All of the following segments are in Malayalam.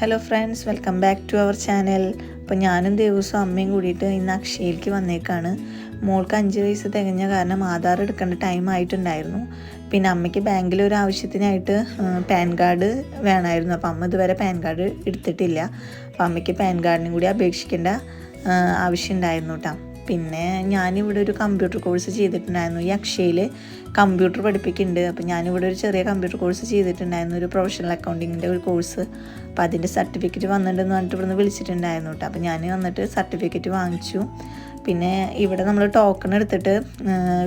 Hello friends welcome back to our channel അപ്പോൾ ഞാനും ദിവസവും അമ്മയും കൂടിയിട്ട് ഇന്ന് അക്ഷയിലേക്ക് വന്നേക്കാണ്. മോൾക്ക് അഞ്ച് വയസ്സ് തികഞ്ഞ കാരണം ആധാർ എടുക്കേണ്ട ടൈം ആയിട്ടുണ്ടായിരുന്നു. പിന്നെ അമ്മയ്ക്ക് ബാങ്കിൽ ഒരു ആവശ്യത്തിനായിട്ട് പാൻ കാർഡ് വേണമായിരുന്നു അപ്പോൾ അമ്മ ഇതുവരെ പാൻ കാർഡ് എടുത്തിട്ടില്ല. അപ്പോൾ അമ്മയ്ക്ക് പാൻ കാർഡിനും കൂടി അപേക്ഷിക്കേണ്ട ആവശ്യം ഉണ്ടായിരുന്നു കേട്ടോ പിന്നെ ഞാനിവിടെ ഒരു കമ്പ്യൂട്ടർ കോഴ്സ് ചെയ്തിട്ടുണ്ടായിരുന്നു. ഈ അക്ഷയയിൽ കമ്പ്യൂട്ടർ പഠിപ്പിക്കുന്നുണ്ട്. അപ്പോൾ ഞാനിവിടെ ഒരു ചെറിയ കമ്പ്യൂട്ടർ കോഴ്സ് ചെയ്തിട്ടുണ്ടായിരുന്നു. ഒരു പ്രൊഫഷണൽ അക്കൗണ്ടിങ്ങിന്റെ ഒരു കോഴ്സ് അപ്പോൾ അതിന്റെ സർട്ടിഫിക്കറ്റ് വന്നിട്ടുണ്ടെന്ന് പറഞ്ഞിട്ട് ഇവിടുന്ന് വിളിച്ചിട്ടുണ്ടായിരുന്നു കേട്ടോ. അപ്പോൾ ഞാൻ വന്നിട്ട് സർട്ടിഫിക്കറ്റ് വാങ്ങിച്ചു. പിന്നെ ഇവിടെ നമ്മൾ ടോക്കൺ എടുത്തിട്ട്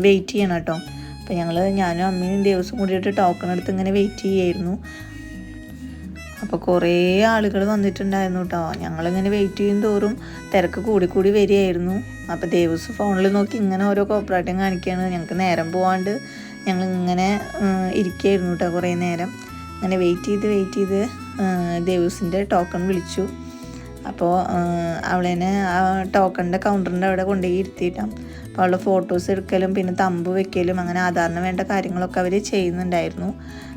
വെയിറ്റ് ചെയ്യണം കേട്ടോ. അപ്പോൾ ഞങ്ങൾ ഞാനും അമ്മയും ദിവസം കൂടിയിട്ട് ടോക്കൺ എടുത്ത് ഇങ്ങനെ വെയിറ്റ് ചെയ്യായിരുന്നു. അപ്പോൾ കുറേ ആളുകൾ വന്നിട്ടുണ്ടായിരുന്നു കേട്ടോ ഞങ്ങളിങ്ങനെ വെയിറ്റ് ചെയ്യും തോറും തിരക്ക് കൂടി കൂടി വരികയായിരുന്നു. അപ്പോൾ ദേവസ് ഫോണിൽ നോക്കി ഇങ്ങനെ ഓരോ കോപ്പറേറ്റും കാണിക്കുകയാണ് ഞങ്ങൾക്ക് നേരം പോവാണ്ട് ഞങ്ങൾ ഇങ്ങനെ ഇരിക്കുകയായിരുന്നു കേട്ടോ കുറേ നേരം. അങ്ങനെ വെയിറ്റ് ചെയ്ത് വെയിറ്റ് ചെയ്ത് ദേവസിന്റെ ടോക്കൺ വിളിച്ചു. അപ്പോൾ അവളേനെ ആ ടോക്കണിന്റെ കൗണ്ടറിന്റെ അവിടെ കൊണ്ടുപോയി ഇരുത്തിയിട്ടാം. അപ്പോൾ അവളുടെ ഫോട്ടോസ് എടുക്കലും പിന്നെ തമ്പ് വെക്കലും അങ്ങനെ ആധാറിന് വേണ്ട കാര്യങ്ങളൊക്കെ അവർ ചെയ്യുന്നുണ്ടായിരുന്നു.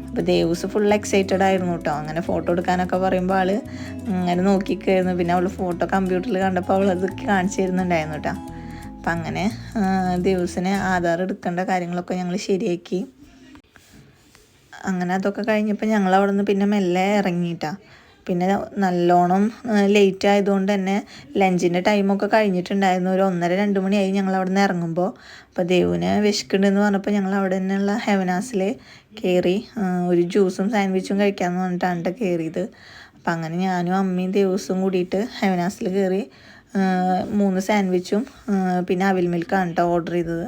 അപ്പോൾ ദേവൂസ് ഫുൾ എക്സൈറ്റഡ് ആയിരുന്നു കേട്ടോ അങ്ങനെ ഫോട്ടോ എടുക്കാനൊക്കെ പറയുമ്പോൾ ആൾ അങ്ങനെ നോക്കിക്കായിരുന്നു. പിന്നെ അവൾ ഫോട്ടോ കമ്പ്യൂട്ടറിൽ കണ്ടപ്പോൾ അവൾ അത് കാണിച്ചു തരുന്നുണ്ടായിരുന്നു കേട്ടോ അപ്പം അങ്ങനെ ദേവൂസിനെ ആധാർ എടുക്കേണ്ട കാര്യങ്ങളൊക്കെ ഞങ്ങൾ ശരിയാക്കി. അങ്ങനെ അതൊക്കെ കഴിഞ്ഞപ്പോൾ ഞങ്ങൾ അവിടെ നിന്ന് പിന്നെ മെല്ലെ ഇറങ്ങിയിട്ടാ പിന്നെ നല്ലോണം ലേറ്റ് ആയതുകൊണ്ട് തന്നെ ലഞ്ചിന്റെ ടൈമൊക്കെ കഴിഞ്ഞിട്ടുണ്ടായിരുന്നു. ഒരു ഒന്നര രണ്ട് മണിയായി ഞങ്ങൾ അവിടെ നിന്ന് ഇറങ്ങുമ്പോൾ. അപ്പോൾ ദേവിനെ വിശക്കുന്നുണ്ടെന്ന് പറഞ്ഞപ്പോൾ ഞങ്ങൾ അവിടെ തന്നെയുള്ള ഹെവനാസിൽ കയറി ഒരു ജ്യൂസും സാൻഡ്വിച്ചും കഴിക്കാമെന്ന് പറഞ്ഞിട്ടാണ് ട്ടോ കയറിയത്. അപ്പം അങ്ങനെ ഞാനും അമ്മയും ദേവൂസും കൂടിയിട്ട് ഹെവനാസിൽ കയറി മൂന്ന് സാൻഡ്വിച്ചും പിന്നെ അവിൽ മിൽക്കാണ് കേട്ടോ ഓർഡർ ചെയ്തത്.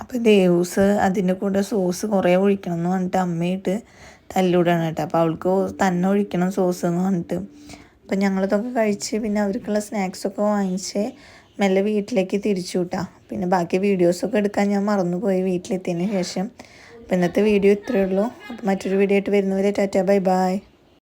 അപ്പോൾ ദേവൂസ് അതിന്റെ കൂടെ സോസ് കുറേ ഒഴിക്കണം എന്ന് പറഞ്ഞിട്ട് അമ്മയിട്ട് തല്ലൂടാണ് കേട്ടോ. അപ്പോൾ അവൾക്ക് തന്നെ ഒഴിക്കണം സോസ് എന്ന് പറഞ്ഞിട്ട്. അപ്പം ഞങ്ങളിതൊക്കെ കഴിച്ച് പിന്നെ അവർക്കുള്ള സ്നാക്സൊക്കെ വാങ്ങിച്ച് മെല്ലെ വീട്ടിലേക്ക് തിരിച്ചു വിട്ടാ പിന്നെ ബാക്കി വീഡിയോസൊക്കെ എടുക്കാൻ ഞാൻ മറന്നുപോയി വീട്ടിലെത്തിയതിന് ശേഷം. അപ്പോൾ ഇന്നത്തെ വീഡിയോ ഇത്രയേ ഉള്ളൂ. അപ്പോൾ മറ്റൊരു വീഡിയോ ആയിട്ട് വരുന്നവരെ ടാറ്റ. Bye bye.